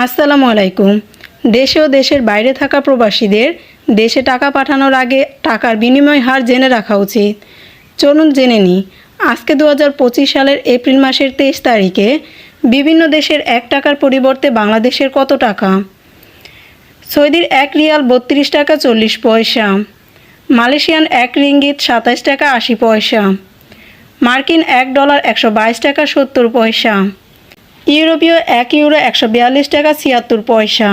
আসসালামু আলাইকুম। দেশে ও দেশের বাইরে থাকা প্রবাসীদের দেশে টাকা পাঠানোর আগে টাকার বিনিময় হার জেনে রাখা উচিত। চলুন জেনে নিই, আজকে দু হাজার পঁচিশ সালের এপ্রিল মাসের তেইশ তারিখে বিভিন্ন দেশের এক টাকার পরিবর্তে বাংলাদেশের কত টাকা? সৌদির এক রিয়াল বত্রিশ টাকা চল্লিশ পয়সা, মালয়েশিয়ান এক রিঙ্গিত সাতাশ টাকা আশি পয়সা, মার্কিন এক ডলার একশো বাইশ টাকা সত্তর পয়সা ইউরোপীয় এক ইউরো একশো বিয়াল্লিশ টাকা ছিয়াত্তর পয়সা।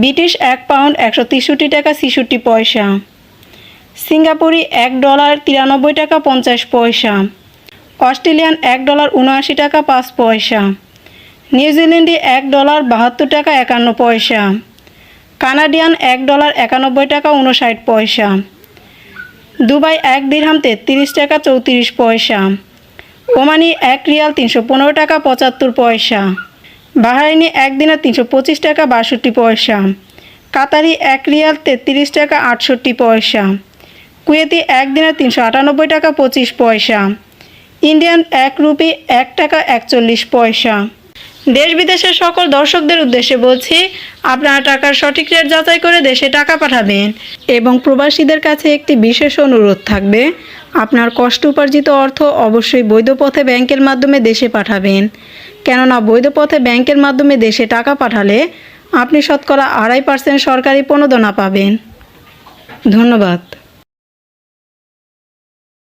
ব্রিটিশ এক পাউন্ড একশো তেষট্টি টাকা ছেষট্টি পয়সা। সিঙ্গাপুরি এক ডলার তিরানব্বই টাকা পঞ্চাশ পয়সা। অস্ট্রেলিয়ান এক ডলার উনআশি টাকা পাঁচ পয়সা। নিউজিল্যান্ডে এক ডলার বাহাত্তর টাকা একান্ন পয়সা। কানাডিয়ান এক ডলার একানব্বই টাকা উনষাট পয়সা। দুবাই এক দিরহাম তেত্রিশ টাকা চৌত্রিশ পয়সা। ওমানি এক রিয়াল তিনশো পনেরো টাকা পঁচাত্তর পয়সা। বাহারাইনি এক দিনে তিনশো পঁচিশ টাকা বাষট্টি পয়সা। কাতারি এক রিয়াল তেত্রিশ টাকা আটষট্টি পয়সা। কুয়েতি এক দিনে তিনশো আটানব্বই টাকা পঁচিশ পয়সা। ইন্ডিয়ান এক রুপি এক টাকা একচল্লিশ পয়সা। দেশ বিদেশের সকল দর্শকদের উদ্দেশ্যে বলছি, আপনারা টাকার সঠিক রেট যাচাই করে দেশে টাকা পাঠাবেন এবং প্রবাসীদের কাছে একটি বিশেষ অনুরোধ থাকবে। আপনার কষ্ট উপার্জিত অর্থ অবশ্যই বৈধ পথে ব্যাংকের মাধ্যমে দেশে পাঠাবেন। কেননা বৈধ পথে ব্যাংকের মাধ্যমে দেশে টাকা পাঠালে আপনি শতকরা আড়াই পার্সেন্ট সরকারি প্রণোদনা পাবেন। ধন্যবাদ।